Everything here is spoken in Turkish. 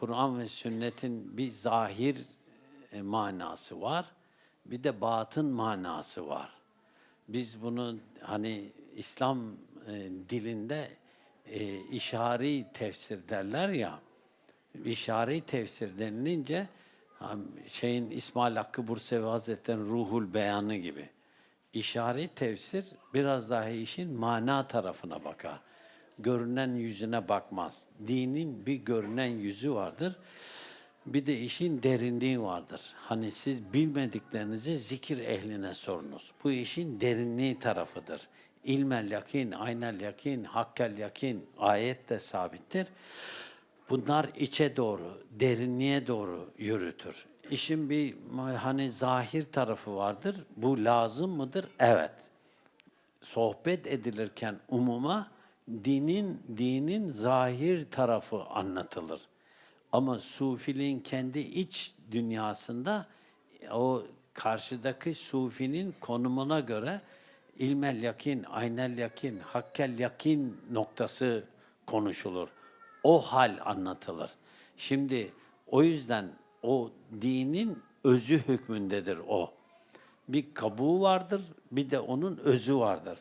Kur'an ve sünnetin bir zahir e, manası var, bir de batın manası var. Biz bunu hani İslam e, dilinde e, işari tefsir derler ya, işari tefsir denilince şeyin İsmail Hakkı Bursevi Hazretleri'nin ruhul beyanı gibi. İşari tefsir biraz daha işin mana tarafına bakar. Görünen yüzüne bakmaz. Dinin bir görünen yüzü vardır. Bir de işin derinliği vardır. Hani siz bilmediklerinizi zikir ehline sorunuz. Bu işin derinliği tarafıdır. İlmel yakin, aynel yakin, hakkel yakin ayet de sabittir. Bunlar içe doğru, derinliğe doğru yürütür. İşin bir hani zahir tarafı vardır. Bu lazım mıdır? Evet. Sohbet edilirken umuma dinin dinin zahir tarafı anlatılır. Ama sufiliğin kendi iç dünyasında o karşıdaki sufinin konumuna göre ilmel yakin, aynel yakin, hakkel yakin noktası konuşulur. O hal anlatılır. Şimdi o yüzden o dinin özü hükmündedir o. Bir kabuğu vardır, bir de onun özü vardır.